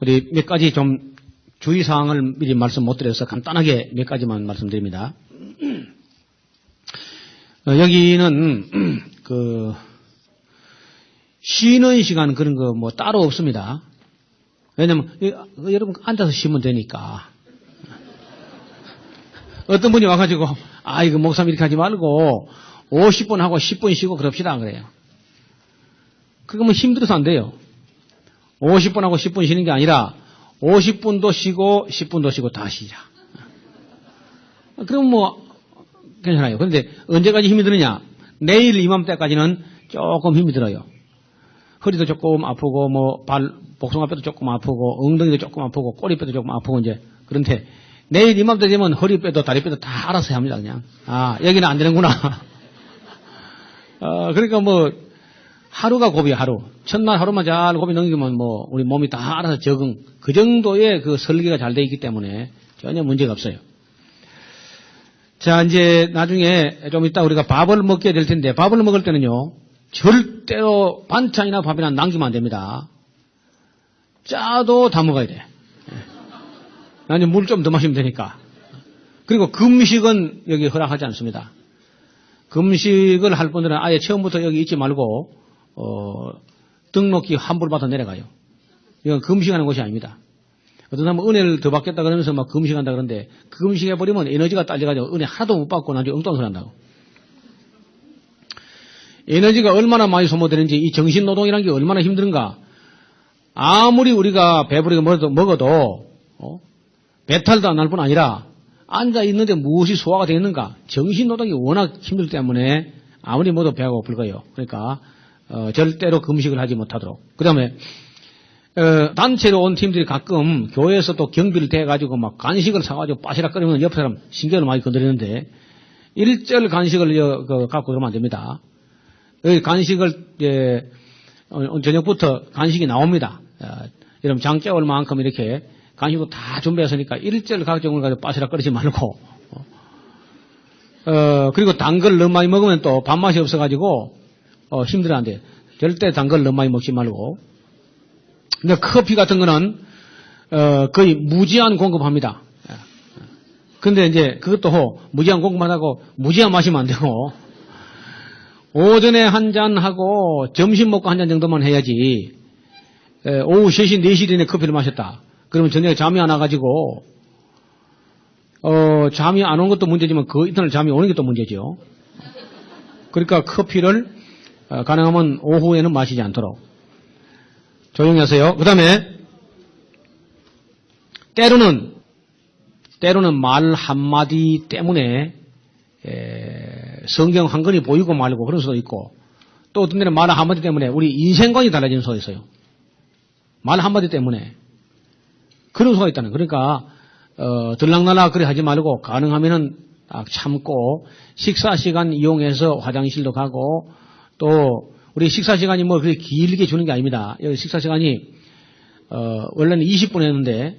우리 몇 가지 좀 주의사항을 미리 말씀 못 드려서 간단하게 몇 가지만 말씀드립니다. 어, 여기는, 그, 쉬는 시간 그런 거 뭐 따로 없습니다. 왜냐면, 이- 어, 여러분 앉아서 쉬면 되니까. 어떤 분이 와가지고, 아, 이거 목사님 이렇게 하지 말고, 50분 하고 10분 쉬고 그럽시다, 그래요. 그러면 힘들어서 안 돼요. 50분 하고 10분 쉬는 게 아니라, 50분도 쉬고, 10분도 쉬고 다 쉬자. 그럼 뭐, 괜찮아요. 그런데 언제까지 힘이 드느냐? 내일 이맘때까지는 조금 힘이 들어요. 허리도 조금 아프고, 뭐, 발, 복숭아뼈도 조금 아프고, 엉덩이도 조금 아프고, 꼬리뼈도 조금 아프고, 이제. 그런데 내일 이맘때 되면 허리뼈도 다리뼈도 다 알아서 합니다, 그냥. 아, 여기는 안 되는구나. 어, 그러니까 뭐, 하루가 고비 하루. 첫날 하루만 잘 고비 넘기면 뭐, 우리 몸이 다 알아서 적응. 그 정도의 그 설계가 잘 돼 있기 때문에 전혀 문제가 없어요. 자, 이제 나중에 좀 이따 우리가 밥을 먹게 될 텐데, 밥을 먹을 때는요, 절대로 반찬이나 밥이나 남기면 안 됩니다. 짜도 다 먹어야 돼. 나중에 물좀 더 마시면 되니까. 그리고 금식은 여기 허락하지 않습니다. 금식을 할 분들은 아예 처음부터 여기 있지 말고, 어, 등록기 환불 받아 내려가요. 이건 금식하는 곳이 아닙니다. 어떤 사람은 은혜를 더 받겠다 그러면서 막 금식한다 그러는데 그 금식해버리면 에너지가 딸려가지고 은혜 하나도 못 받고 나중에 엉뚱한 소리 한다고. 에너지가 얼마나 많이 소모되는지 이 정신노동이라는 게 얼마나 힘든가. 아무리 우리가 배부르게 먹어도, 어? 배탈도 안 날 뿐 아니라 앉아 있는데 무엇이 소화가 되겠는가. 정신노동이 워낙 힘들기 때문에 아무리 먹어도 배가 고플 거예요. 그러니까 어, 절대로 금식을 하지 못하도록. 그 다음에 어, 단체로 온 팀들이 가끔 교회에서 또 경비를 대가지고 막 간식을 사가지고 빠시락거리면 옆 사람 신경을 많이 건드리는데 일절 간식을 여- 그 갖고 그러면 안 됩니다. 여기 간식을 예, 어, 저녁부터 간식이 나옵니다. 어, 여러분 장ጨ올 만큼 이렇게 간식도 다 준비했으니까 일절 각종을 가지고 빠시락거리지 말고 어, 그리고 단 걸 너무 많이 먹으면 또 밥맛이 없어가지고 어, 힘들어한대. 절대 단 걸 너무 많이 먹지 말고 근데 커피 같은 거는 어, 거의 무제한 공급합니다. 예. 근데 이제 그것도 무제한 공급하다고 무제한 마시면 안 되고 오전에 한 잔 하고 점심 먹고 한 잔 정도만 해야지 에, 오후 3시, 4시 전에 커피를 마셨다. 그러면 저녁에 잠이 안 와가지고 어, 잠이 안 온 것도 문제지만 그 이튿날 잠이 오는 것도 문제죠. 그러니까 커피를 어, 가능하면 오후에는 마시지 않도록 조용히 하세요. 그 다음에, 때로는, 때로는 말 한마디 때문에, 에, 성경 한 권이 보이고 말고 그런 수도 있고, 또 어떤 데는 말 한마디 때문에 우리 인생관이 달라지는 수가 있어요. 말 한마디 때문에. 그런 수가 있다는. 그러니까, 어, 들락날락 그래 하지 말고, 가능하면은 딱 참고, 식사 시간 이용해서 화장실도 가고, 또, 우리 식사 시간이 뭐 그렇게 길게 주는 게 아닙니다. 여기 식사 시간이 어, 원래는 20분이었는데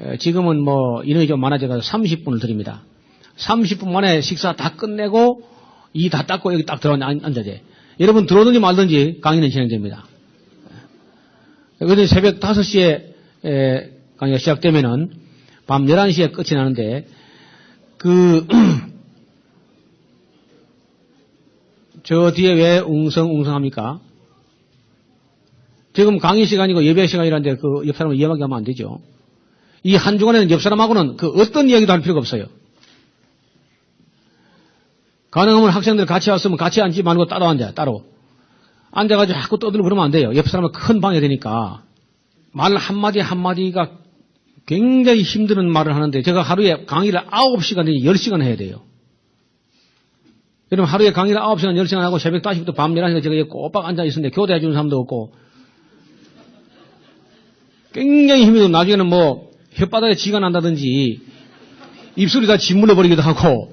에, 지금은 뭐 인원이 좀 많아져서 30분을 드립니다. 30분 만에 식사 다 끝내고 이 다 닦고 여기 딱 들어가 앉아야 돼. 여러분 들어오든지 말든지 강의는 진행됩니다. 그런데 새벽 5시에 에, 강의가 시작되면은 밤 11시에 끝이 나는데 그 저 뒤에 왜 웅성웅성합니까? 지금 강의 시간이고 예배 시간이라는데 그 옆 사람을 이해하게 하면 안 되죠. 이 한 주간에는 옆 사람하고는 그 어떤 이야기도 할 필요가 없어요. 가능하면 학생들 같이 왔으면 같이 앉지 말고 따로 앉아, 따로. 앉아가지고 자꾸 떠들고 그러면 안 돼요. 옆 사람은 큰 방해 되니까. 말 한마디 한마디가 굉장히 힘드는 말을 하는데 제가 하루에 강의를 9시간 내지 10시간 해야 돼요. 여러분 하루에 강의를 9시간 10시간 하고 새벽 5시부터 밤 11시간 제가 꼬박 앉아 있었는데 교대해 주는 사람도 없고. 굉장히 힘이 들고 나중에는 뭐 혓바닥에 쥐가 난다든지 입술이 다 짓물러 버리기도 하고.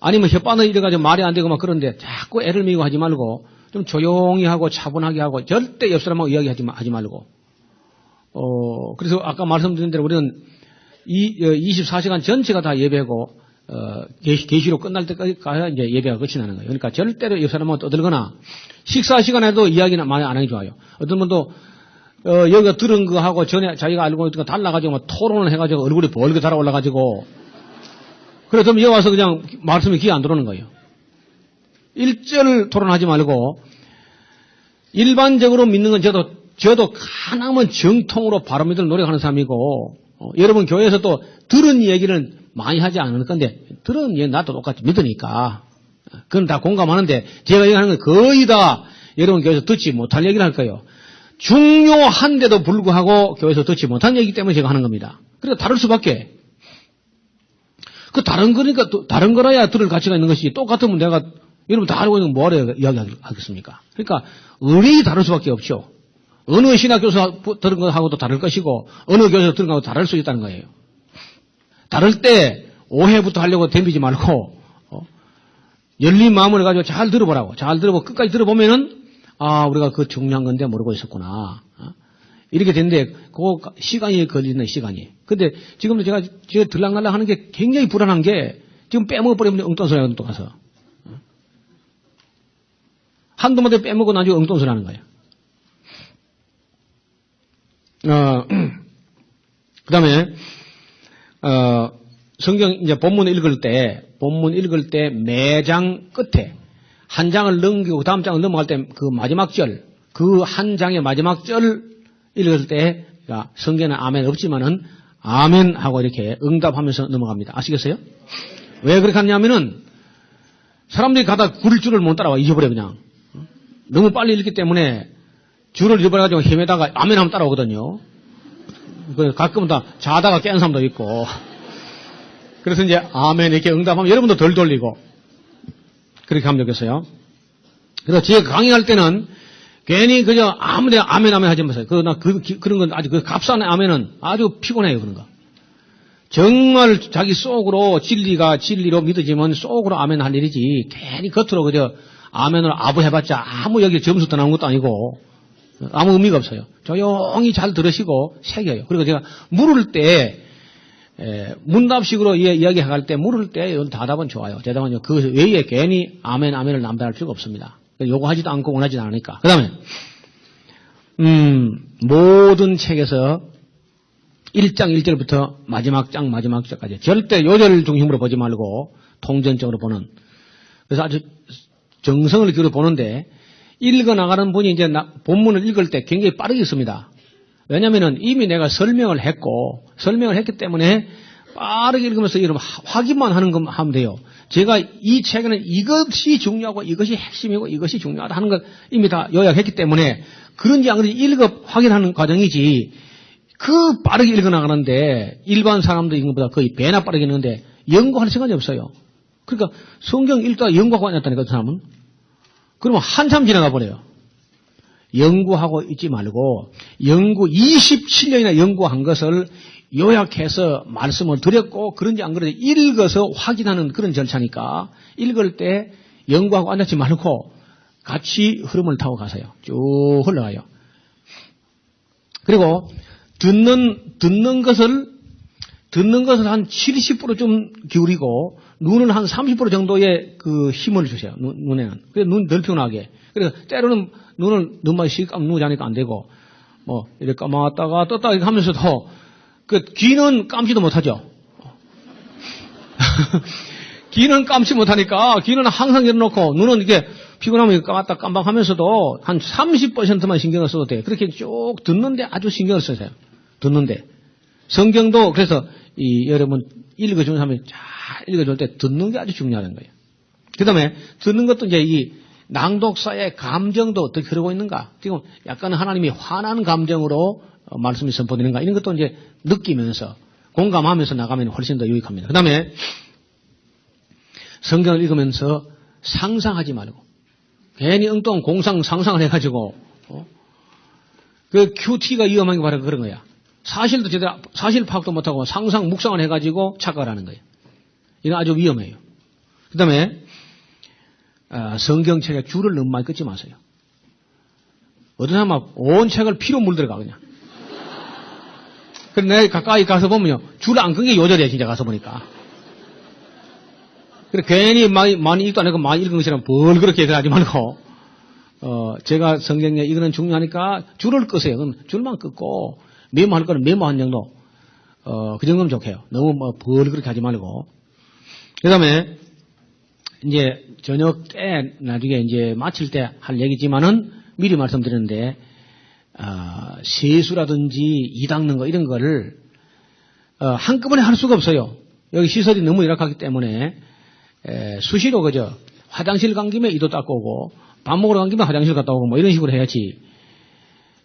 아니면 혓바닥에 이래가지고 말이 안 되고 막 그런데 자꾸 애를 미고 하지 말고 좀 조용히 하고 차분하게 하고 절대 옆 사람하고 이야기하지 마- 하지 말고. 어 그래서 아까 말씀드린 대로 우리는 이 24시간 전체가 다 예배고 어, 계시, 계시 로 끝날 때까지 가야 이제 예배가 끝이 나는 거예요. 그러니까 절대로 옆 사람하고 떠들거나 식사 시간에도 이야기는 많이 안 하기 좋아요. 어떤 분도 어, 여기가 들은 거 하고 전에 자기가 알고 있던 거 달라가지고 막 토론을 해가지고 얼굴이 벌게 달아올라가지고 그래서 여기 와서 그냥 말씀이 귀에 안 들어오는 거예요. 일절 토론하지 말고 일반적으로 믿는 건 저도 저도 가능하면 정통으로 바로 믿을 노력하는 사람이고 어, 여러분 교회에서 또 들은 얘기를 많이 하지 않을 건데 들은 얘기 나도 똑같이 믿으니까 그건 다 공감하는데 제가 얘기하는 건 거의 다 여러분 교회에서 듣지 못할 얘기를 할 거예요. 중요한데도 불구하고 교회에서 듣지 못한 얘기 때문에 제가 하는 겁니다. 그러니까 다를 수밖에. 그 다른 거니까 또 다른 거라야 들을 가치가 있는 것이 똑같으면 내가 여러분 다 알고 있는 거 뭐하러 이야기하겠습니까? 그러니까 의뢰이 다를 수밖에 없죠. 어느 신학교에서 들은 것하고도 다를 것이고 어느 교회에서 들은 것하고 다를 수 있다는 거예요. 다를 때 오해부터 하려고 덤비지 말고 어? 열린 마음을 가지고 잘 들어보라고 잘 들어보고 끝까지 들어보면은 아 우리가 그 중요한 건데 모르고 있었구나 어? 이렇게 되는데 그 시간이 걸리는 시간이 근데 지금도 제가 제가 들락날락 하는 게 굉장히 불안한 게 지금 빼먹어 버리면 엉뚱소리 또 가서 어? 한두 마디 빼먹고 나중에 엉뚱소리 하는 거예요 어, 그 다음에, 어, 성경 이제 본문 읽을 때, 본문 읽을 때 매장 끝에 한 장을 넘기고 다음 장을 넘어갈 때 그 마지막 절, 그 한 장의 마지막 절 읽을 때, 그러니까 성경에는 아멘 없지만은 아멘 하고 이렇게 응답하면서 넘어갑니다. 아시겠어요? 왜 그렇게 하냐면은 사람들이 가다 구릴 줄을 못 따라와 잊어버려 그냥. 너무 빨리 읽기 때문에 줄을 잃어버려가지고 헤매다가 아멘 하면 따라오거든요. 그 가끔은 다 자다가 깨는 사람도 있고. 그래서 이제 아멘 이렇게 응답하면 여러분도 덜 돌리고. 그렇게 하면 좋겠어요. 그래서 제가 강의할 때는 괜히 그저 아무데나 아멘 아멘 하지 마세요. 그, 나 그, 그런 건 아주 그 값싼 아멘은 아주 피곤해요. 그런 거. 정말 자기 속으로 진리가 진리로 믿어지면 속으로 아멘 할 일이지 괜히 겉으로 그저 아멘으로 아부 해봤자 아무 여기 점수 더 나온 것도 아니고 아무 의미가 없어요. 조용히 잘 들으시고 새겨요. 그리고 제가 물을 때 에, 문답식으로 이- 이야기할 때 물을 때 대답은 좋아요. 대답은 그 외에 괜히 아멘 아멘을 남발할 필요가 없습니다. 요구하지도 않고 원하지도 않으니까. 그 다음에 음, 모든 책에서 1장 1절부터 마지막 장 마지막 절까지 절대 요절 중심으로 보지 말고 통전적으로 보는 그래서 아주 정성을 기울여 보는데 읽어 나가는 분이 이제 나- 본문을 읽을 때 굉장히 빠르게 있습니다. 왜냐면은 이미 내가 설명을 했고 설명을 했기 때문에 빠르게 읽으면서 이런 하- 확인만 하는 것 하면 돼요. 제가 이 책에는 이것이 중요하고 이것이 핵심이고 이것이 중요하다 하는 걸 이미 다 요약했기 때문에 그런지 안 그런지 읽어 확인하는 과정이지 그 빠르게 읽어 나가는데 일반 사람들 읽는 것보다 거의 배나 빠르게 읽는데 연구할 시간이 없어요. 그러니까 성경 읽다가 연구하고 앉았다니까 그 사람은 그러면 한참 지나가 버려요. 연구하고 있지 말고 연구 27년이나 연구한 것을 요약해서 말씀을 드렸고 그런지 안 그런지 읽어서 확인하는 그런 절차니까 읽을 때 연구하고 앉지 말고 같이 흐름을 타고 가세요. 쭉 흘러가요. 그리고 듣는 듣는 것을 듣는 것을 한 70%좀 기울이고 눈은 한 30% 정도의 그 힘을 주세요. 눈, 눈에는. 그래서 눈 넓혀나게. 그래서 때로는 눈을 눈만 씩 감고 자니까 안 되고 뭐 이렇게 감았다가 떴다 이렇게 하면서도 그 귀는 감지도 못하죠. 귀는 감지 못하니까 귀는 항상 열어놓고 눈은 이렇게 피곤하면 감았다 깜박하면서도 한 30%만 신경을 써도 돼. 그렇게 쭉 듣는데 아주 신경을 쓰세요. 듣는데. 성경도 그래서 이 여러분 읽어주는 사람이 잘 읽어줄 때 듣는 게 아주 중요하다는 거예요. 그 다음에 듣는 것도 이제 이 낭독사의 감정도 어떻게 흐르고 있는가. 지금 약간 하나님이 화난 감정으로 어, 말씀이 선포되는가. 이런 것도 이제 느끼면서 공감하면서 나가면 훨씬 더 유익합니다. 그 다음에 성경을 읽으면서 상상하지 말고 괜히 엉뚱한 공상 상상을 해가지고 어? 그 큐티가 위험한 게 바로 그런 거야. 사실도 제대로 사실 파악도 못하고 상상 묵상을 해가지고 착각을 하는 거예요. 이건 아주 위험해요. 그 다음에 아, 성경책에 줄을 너무 많이 끊지 마세요. 어떤 사람은 온 책을 피로 물들어가 그냥. 내가 가까이 가서 보면요 줄 안 끊게 요절해 진짜 가서 보니까. 그래 괜히 많이 많이 읽도 안 하고 많이 읽은 것이랑 벌 그렇게 얘기하지 말고 어, 제가 성경에 이거는 중요하니까 줄을 끄세요. 그럼 줄만 끄고 메모할 거는 메모 한 정도. 어, 그 정도면 좋게요. 너무 뭐 벌 그렇게 하지 말고. 그 다음에 이제 저녁 때 나중에 이제 마칠 때 할 얘기지만은 미리 말씀드렸는데 아, 세수라든지 이 닦는 거 이런 거를 어, 한꺼번에 할 수가 없어요. 여기 시설이 너무 열악하기 때문에 에, 수시로 그죠. 화장실 간 김에 이도 닦고 오고 밥 먹으러 간 김에 화장실 갔다 오고 뭐 이런 식으로 해야지.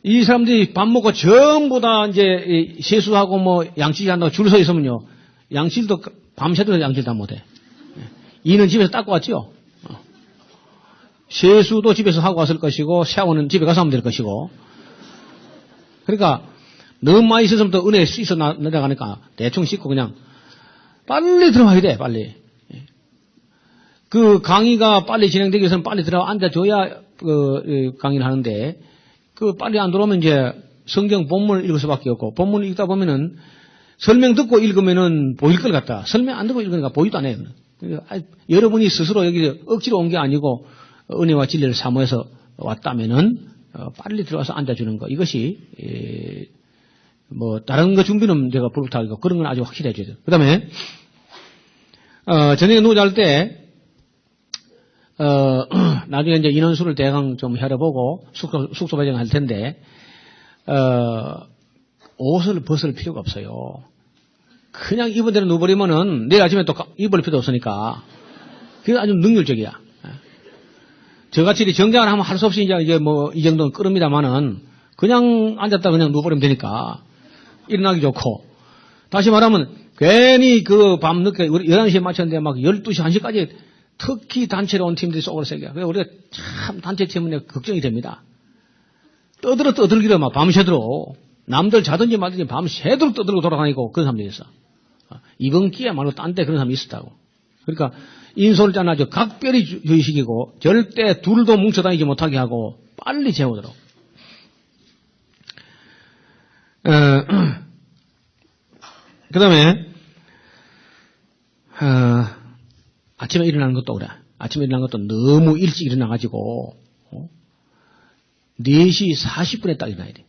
이 사람들이 밥 먹고 전부 다 이제 이 세수하고 뭐 양치질 한다고 줄 서 있으면요. 양치질도 밤새도록 양치질 다 못해. 이는 집에서 닦고 왔죠. 어. 세수도 집에서 하고 왔을 것이고 샤워는 집에 가서 하면 될 것이고. 그러니까 너무 많이 있었으면 또 은혜 씻어 나- 내려가니까 대충 씻고 그냥 빨리 들어가야 돼 빨리. 예. 그 강의가 빨리 진행되기 위해서는 빨리 들어가 앉아줘야 그 어, 강의를 하는데 그 빨리 안 들어오면 이제 성경 본문을 읽을 수밖에 없고 본문을 읽다 보면은 설명 듣고 읽으면은 보일 것 같다. 설명 안 듣고 읽으니까 보이도 안 해요. 그러니까 아, 여러분이 스스로 여기 억지로 온 게 아니고 은혜와 진리를 사모해서 왔다면은 어, 빨리 들어와서 앉아주는 거 이것이 에, 뭐 다른 거 준비는 제가 부탁하고 그런 건 아주 돼요. 그다음에 어, 저녁에 누워 잘 때 어, 나중에 이제 인원수를 대강 좀 혈해보고 숙소, 숙소 배정할 텐데, 어, 옷을 벗을 필요가 없어요. 그냥 입은 대로 누워버리면은 내일 아침에 또 가- 입을 필요도 없으니까. 그게 아주 능률적이야. 예. 저같이 정장을 하면 할 수 없이 이제 이제 뭐 이 정도는 끓습니다만은 그냥 앉았다 그냥 누워버리면 되니까 일어나기 좋고. 다시 말하면 괜히 그 밤 늦게 우리 11시에 맞췄는데 막 12시, 1시까지 특히 단체로 온 팀들이 속으로. 그래서 우리가 참 단체 때문에 걱정이 됩니다. 떠들어 떠들기로 막 밤새도록 남들 자든지 말든지 밤새도록 떠들고 돌아다니고 그런 사람들이 있어. 어, 이번 기회 말고 딴데 그런 사람이 있었다고. 그러니까 인솔자는 아주 각별히 주- 주의식이고 절대 둘도 뭉쳐다니지 못하게 하고 빨리 재우도록. 그 다음에 어, 아침에 일어나는 것도 그래. 아침에 일어나는 것도 너무 일찍 일어나가지고, 어? 4시 40분에 딱 일어나야 돼.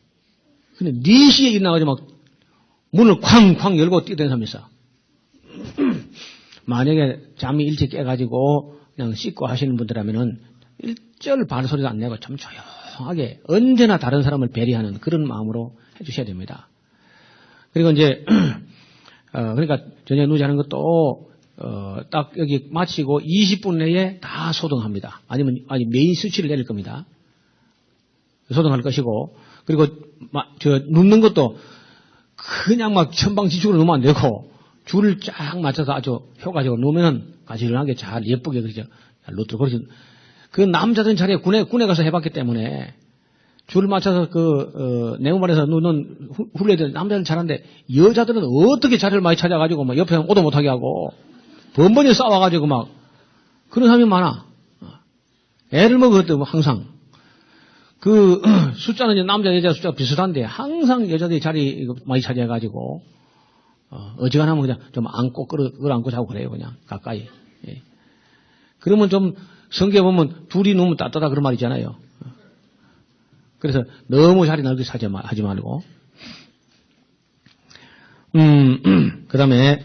근데 4시에 일어나가지고 막 문을 쾅쾅 열고 뛰던 사람이 있어. 만약에 잠이 일찍 깨가지고 그냥 씻고 하시는 분들라면은 일절 반 소리도 안 내고 좀 조용하게 언제나 다른 사람을 배려하는 그런 마음으로 해주셔야 됩니다. 그리고 이제 어, 그러니까 저녁 누지 하는 것도 어, 딱 여기 마치고 20분 내에 다 소등합니다. 아니면 아니 메인 수치를 내릴 겁니다. 소등할 것이고 그리고 마- 저 눕는 것도 그냥 막 천방지축으로 누면 안 되고 줄을 쫙 맞춰서 아주 효과적으로 누면은 가지런하게 잘 예쁘게 그죠 루트로 그러죠. 그 남자들은 자리에 군에 군에 가서 해봤기 때문에 줄 맞춰서 그 어, 내무반에서 누는 후- 훈련들 남자들은 잘하는데 여자들은 어떻게 자리를 많이 찾아가지고 막 옆에 오도 못하게 하고 번번이 싸워가지고 막 그런 사람이 많아. 어. 애를 먹을 때 항상 그 숫자는 이제 남자 여자 숫자 가 비슷한데 항상 여자들이 자리 많이 차지해가지고 어, 어지간하면 그냥 좀 안고 끌어, 끌어 안고 자고 그래요 그냥 가까이. 예. 그러면 좀 성경 보면 둘이 누우면 따뜻하다 그런 말 있잖아요. 그래서 너무 자리 넓게 차지 마- 하지 말고. 음, 그 다음에,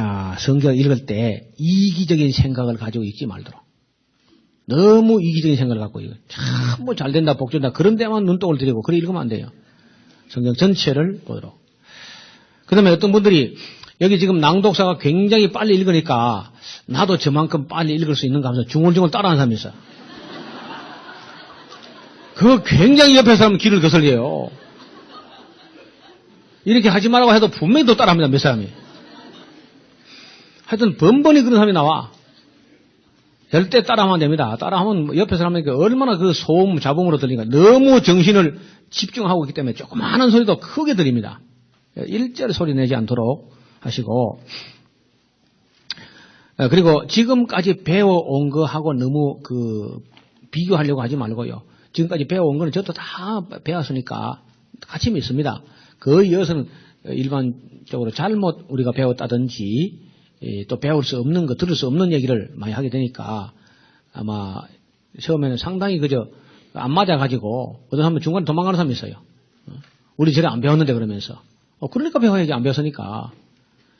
아, 성경 읽을 때 이기적인 생각을 가지고 읽지 말도록. 너무 이기적인 생각을 갖고 이거 참뭐 잘 된다 복된다 그런 데만 눈독을 들이고 그래 읽으면 안 돼요. 성경 전체를 보도록. 그 다음에 어떤 분들이 여기 지금 낭독사가 굉장히 빨리 읽으니까 나도 저만큼 빨리 읽을 수 있는가 하면서 중얼중얼 따라하는 사람이 있어. 그거 굉장히 옆에 사람 귀를 거슬려요. 이렇게 하지 말라고 해도 분명히 또 따라합니다, 몇 사람이. 하여튼 번번이 그런 사람이 나와. 절대 따라하면 안 됩니다. 따라하면 뭐 옆에 사람에게 그 얼마나 그 소음, 자봉으로 들리니까 너무 정신을 집중하고 있기 때문에 조그마한 소리도 크게 들립니다. 일절 소리 내지 않도록 하시고, 어, 그리고 지금까지 배워온 거하고 너무 그 비교하려고 하지 말고요. 지금까지 배워온 거는 저도 다 배웠으니까 가침이 있습니다. 그 이어서는 일반적으로 잘못 우리가 배웠다든지 예, 또 배울 수 없는 거, 들을 수 없는 얘기를 많이 하게 되니까 아마 처음에는 상당히 그저 안 맞아가지고 어떤 사람은 중간에 도망가는 사람이 있어요. 어? 우리 저래 안 배웠는데 그러면서. 어, 그러니까 배워야지 안 배웠으니까.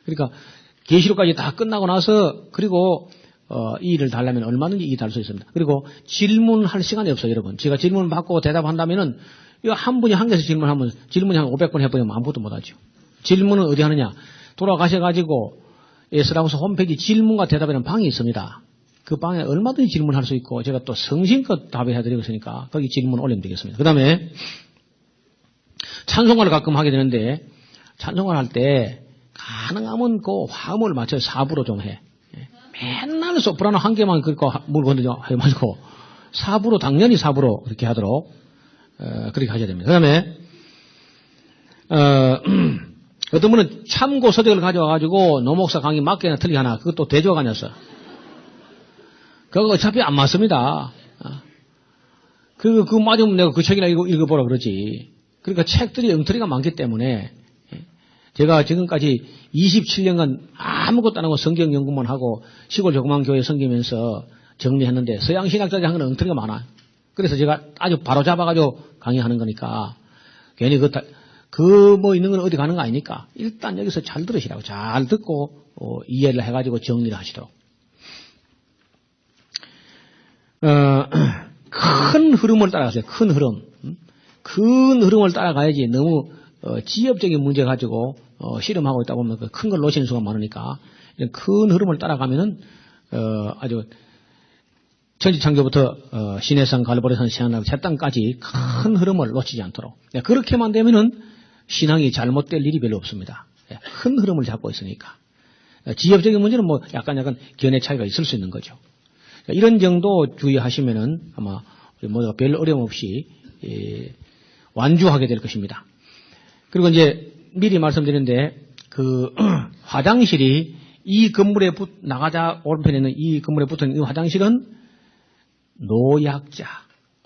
그러니까 계시록까지 다 끝나고 나서 그리고 어, 이 일을 달라면 얼마든지 이 달수 있습니다. 그리고 질문할 시간이 없어요, 여러분. 제가 질문 받고 대답한다면은 이거 한 분이 한 개에서 질문하면 질문이 한 500번 해버리면 아무것도 못하죠. 질문은 어디 하느냐? 돌아가셔가지고 에스라우스 홈페이지 질문과 대답이라는 방이 있습니다. 그 방에 얼마든지 질문할 수 있고 제가 또 성심껏 답해 드리고 있으니까 거기 질문 올리면 되겠습니다. 그 다음에 찬송가를 가끔 하게 되는데 찬송가를 할 때 가능하면 그 화음을 맞춰 4부로 좀 해. 예. 맨날 소프라노 한 개만 그거 물 건드려 하지 말고 4부로 당연히 4부로 그렇게 하도록 어, 그렇게 하셔야 됩니다. 그 다음에 어, 어떤 분은 참고 서적을 가져와가지고 노목사 강의 맞게나 틀리게 하나 그것도 대조가 아니었어. 그거 어차피 안 맞습니다. 아. 그, 그거 맞으면 내가 그 책이나 읽어, 읽어보라 그러지. 그러니까 책들이 엉터리가 많기 때문에 예. 제가 지금까지 27년간 아무것도 안 하고 성경 연구만 하고 시골 조그만 교회 섬기면서 정리했는데 서양 신학자들이 하는 건 엉터리가 많아. 그래서 제가 아주 바로 잡아가지고 강의하는 거니까 괜히 그, 그 뭐 있는 건 어디 가는 거 아니니까 일단 여기서 잘 들으시라고 잘 듣고 어, 이해를 해가지고 정리를 하시도록. 어, 큰 흐름을 따라가세요. 큰 흐름. 음? 큰 흐름을 따라가야지 너무 어, 지엽적인 문제 가지고 어, 실험하고 있다 보면 그 큰 걸 놓치는 수가 많으니까 큰 흐름을 따라가면은 어, 아주 천지창조부터 어, 시내산 갈보리산 시안나고 제땅까지 큰 흐름을 놓치지 않도록 네, 그렇게만 되면은 신앙이 잘못될 일이 별로 없습니다. 네, 큰 흐름을 잡고 있으니까 어, 지엽적인 문제는 뭐 약간 약간 견해 차이가 있을 수 있는 거죠. 이런 정도 주의하시면은 아마 모두가 별 어려움 없이 예, 완주하게 될 것입니다. 그리고 이제 미리 말씀드리는데 그 화장실이 이 건물에 붙, 나가자 오른편에 있는 이 건물에 붙은 이 화장실은 노약자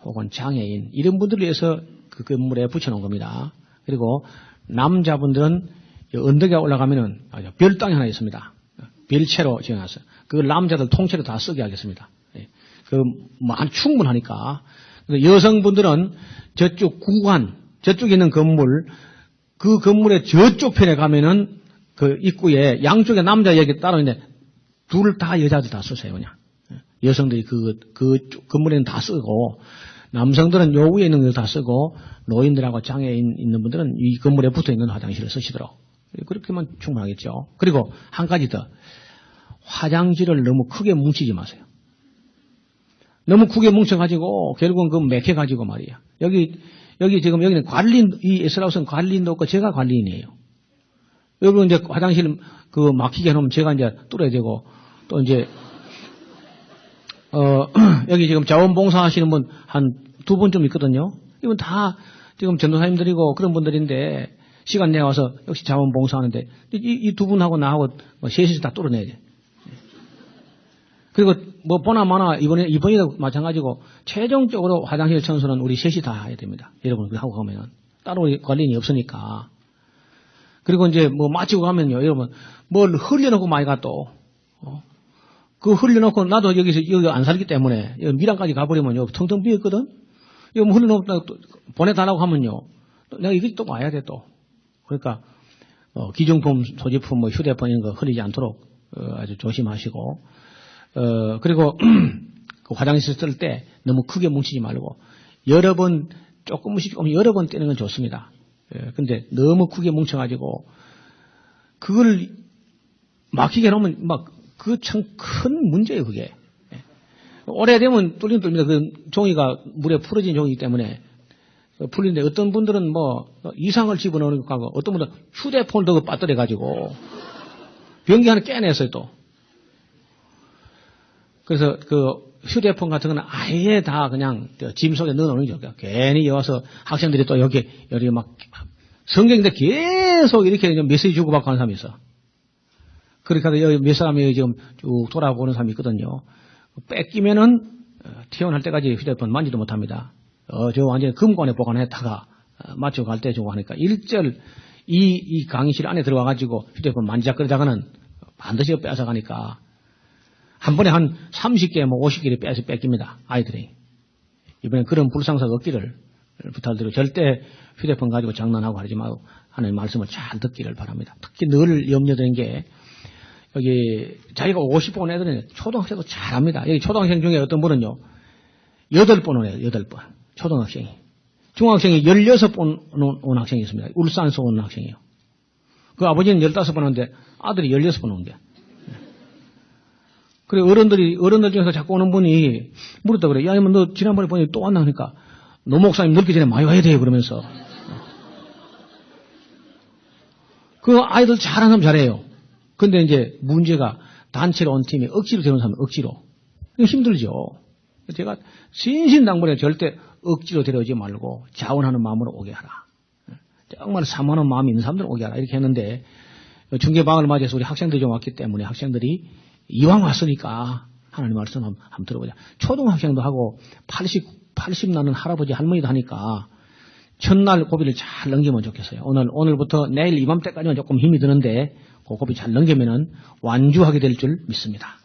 혹은 장애인 이런 분들을 위해서 그 건물에 붙여놓은 겁니다. 그리고 남자분들은 언덕에 올라가면은 별 땅이 하나 있습니다. 별채로 지어놨어요. 그걸 남자들 통째로 다 쓰게 하겠습니다. 예. 그뭐 충분하니까. 여성분들은 저쪽 구간, 저쪽에 있는 건물, 그 건물의 저쪽 편에 가면은 그 입구에 양쪽에 남자 얘기 따로 있는데 둘 다 여자들 다 쓰세요, 그냥. 예. 여성들이 그, 그 건물에는 다 쓰고, 남성들은 요 위에 있는 걸 다 쓰고, 노인들하고 장애인 있는 분들은 이 건물에 붙어 있는 화장실을 쓰시도록. 그렇게만 충분하겠죠. 그리고 한 가지 더. 화장실을 너무 크게 뭉치지 마세요. 너무 크게 뭉쳐가지고 결국은 그 맥혀가지고 말이야. 여기 여기 지금 여기는 관리인 이 에스라우스는 관리인도 없고 제가 관리인이에요. 여러분 이제 화장실 그 막히게 해놓으면 제가 이제 뚫어야 되고 또 이제 어 여기 지금 자원봉사 하시는 분 한 두 분쯤 있거든요. 이분 다 지금 전도사님들이고 그런 분들인데 시간 내 와서 역시 자원봉사 하는데 이 두 분하고 나하고 뭐 셋이서 다 뚫어내야 돼. 그리고 뭐 보나 마나 이번에 이번에도 마찬가지고 최종적으로 화장실 청소는 우리 셋이 다 해야 됩니다. 여러분 하고 가면은 따로 관리인이 없으니까. 그리고 이제 뭐 마치고 가면요, 여러분 뭘 흘려놓고 많이 가 또. 어? 그 흘려놓고 나도 여기서 여기 안 살기 때문에 여기 미랑까지 가버리면요 텅텅 비었거든. 이거 뭐 흘려놓고 또 보내달라고 하면요, 내가 이게 또 와야 돼 또. 그러니까 어, 기중품, 소지품, 뭐 휴대폰 이런 거 흘리지 않도록 어, 아주 조심하시고. 어, 그리고 그 화장실 쓸 때 너무 크게 뭉치지 말고 여러 번 조금씩 조금 여러 번 떼는 건 좋습니다. 예, 근데 너무 크게 뭉쳐가지고 그걸 막히게 해놓으면 막 그 참 큰 문제예요 그게. 예. 오래되면 뚫리면 뚫립니다. 그 종이가 물에 풀어진 종이기 때문에 풀리는데 어떤 분들은 뭐 이상을 집어넣는 거고 어떤 분들은 휴대폰을 더 빠뜨려 가지고 변기 하나 깨냈어요 또. 그래서 그 휴대폰 같은 거는 아예 다 그냥 짐 속에 넣어놓는 거죠. 괜히 여와서 학생들이 또 여기, 여기 막 성경인데 계속 이렇게 메시지 주고받고 하는 사람이 있어. 그러니까 여기 몇 사람이 지금 쭉 돌아보는 사람이 있거든요. 뺏기면은 어, 태어날 때까지 휴대폰 만지도 못합니다. 어, 저 완전히 금관에 보관했다가 어, 맞춰 갈때 주고 하니까 일절 이, 이 강의실 안에 들어와가지고 휴대폰 만지작거리다가는 반드시 뺏어가니까 한 번에 한 30개, 뭐 50개를 빼서 뺏깁니다. 아이들이. 이번엔 그런 불상사가 없기를 부탁드리고 절대 휴대폰 가지고 장난하고 하지 말고 하나님 말씀을 잘 듣기를 바랍니다. 특히 늘 염려되는 게 여기 자기가 50번 애들은 초등학생도 잘합니다. 여기 초등학생 중에 어떤 분은요. 8번 오네요. 8번. 초등학생이. 중학생이 16번 온 학생이 있습니다. 울산서 온 학생이요. 그 아버지는 15번 오는데 아들이 16번 온 게. 그래 어른들이 어른들 중에서 자꾸 오는 분이 물었다 그래. 야, 이모 너 지난번에 보니 또 왔나 하니까 노 목사님 늙기 전에 많이 와야 돼요 그러면서. 그 아이들 잘하는 사람 잘해요. 근데 이제 문제가 단체로 온 팀이 억지로 데려온 사람은 억지로. 힘들죠. 제가 신신당부에 절대 억지로 데려오지 말고 자원하는 마음으로 오게 하라. 정말 사모하는 마음이 있는 사람들 오게 하라. 이렇게 했는데 중계방을 맞이해서 우리 학생들이 좀 왔기 때문에 학생들이 이왕 왔으니까 하나님 말씀 한번, 한번 들어보자. 초등학생도 하고 80, 80 나는 할아버지 할머니도 하니까 첫날 고비를 잘 넘기면 좋겠어요. 오늘, 오늘부터 내일 이맘때까지는 조금 힘이 드는데 그 고비 잘 넘기면은 완주하게 될 줄 믿습니다.